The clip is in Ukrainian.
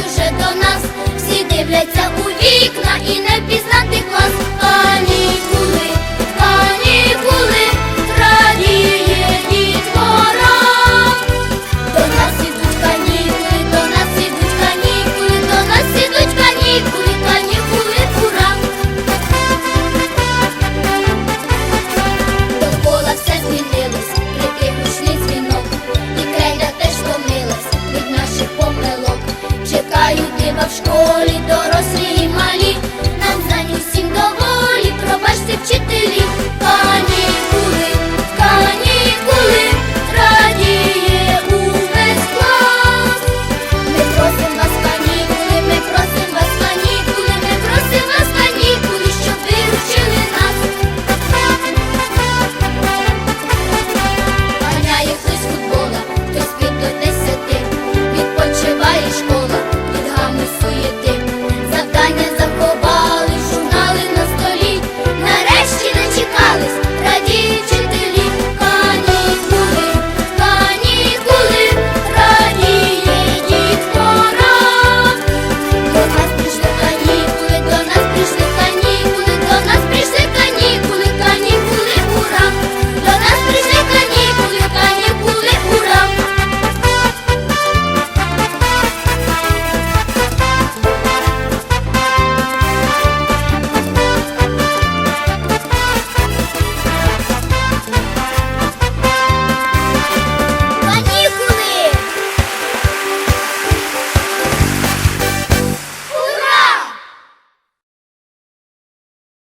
вже до нас, всі дивляться у вікна і не пізнають. школі дорослі.